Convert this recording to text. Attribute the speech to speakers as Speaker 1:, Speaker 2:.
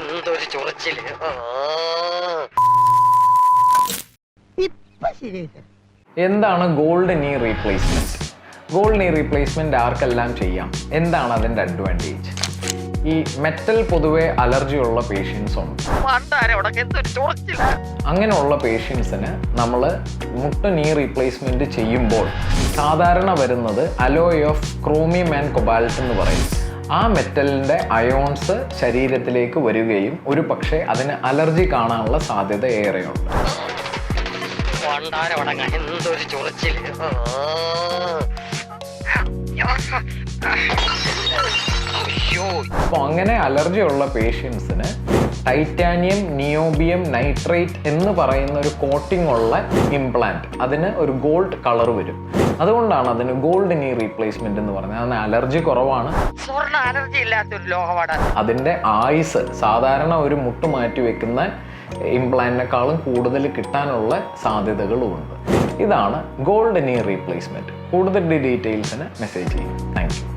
Speaker 1: എന്തൊരു
Speaker 2: ചൊറിച്ചിൽ.
Speaker 3: എന്താണ് gold knee replacement? Gold knee replacement ആർക്കെല്ലാം ചെയ്യാം? എന്താണ് അതിന്റെ അഡ്വാന്റേജ് ഈ മെറ്റൽ പൊതുവെ അലർജി ഉള്ള പേഷ്യൻസ് ഉണ്ട് അങ്ങനെയുള്ള പേഷ്യൻസിന് നമ്മൾ മുട്ട് നീ റീപ്ലേസ്മെന്റ് ചെയ്യുമ്പോൾ സാധാരണ വരുന്നത് alloy of chromium and cobalt എന്ന് പറയും. ആ മെറ്റലിന്റെ അയോൺസ് ശരീരത്തിലേക്ക് വരികയും ഒരു പക്ഷേ അതിന് അലർജി കാണാനുള്ള സാധ്യത ഏറെയുണ്ട്. അപ്പോൾ അങ്ങനെ അലർജി ഉള്ള പേഷ്യൻസിന് ടൈറ്റാനിയം നിയോബിയം നൈട്രേറ്റ് എന്ന് പറയുന്ന ഒരു കോട്ടിംഗ് ഉള്ള ഇംപ്ലാന്റ്. അതിന് ഒരു ഗോൾഡ് കളർ വരും. അതുകൊണ്ടാണ് അതിന് ഗോൾഡ് നീ റീപ്ലേസ്മെന്റ് എന്ന് പറയുന്നത് അതിന് അലർജി കുറവാണ്.
Speaker 1: സ്വർണ അലർജി ഇല്ലാത്തൊരു ലോഹമാണ്
Speaker 3: അതിന്റെ ആയുസ് സാധാരണ ഒരു മുട്ട് മാറ്റി വെക്കുന്ന ഇംപ്ലാന്റിനേക്കാളും കൂടുതൽ കിട്ടാനുള്ള സാധ്യതകളുമുണ്ട്. ഇതാണ് ഗോൾഡ് നീ റീപ്ലേസ്മെന്റ് കൂടുതൽ ഡീറ്റെയിൽസിന് മെസ്സേജ് ചെയ്യും. Thank you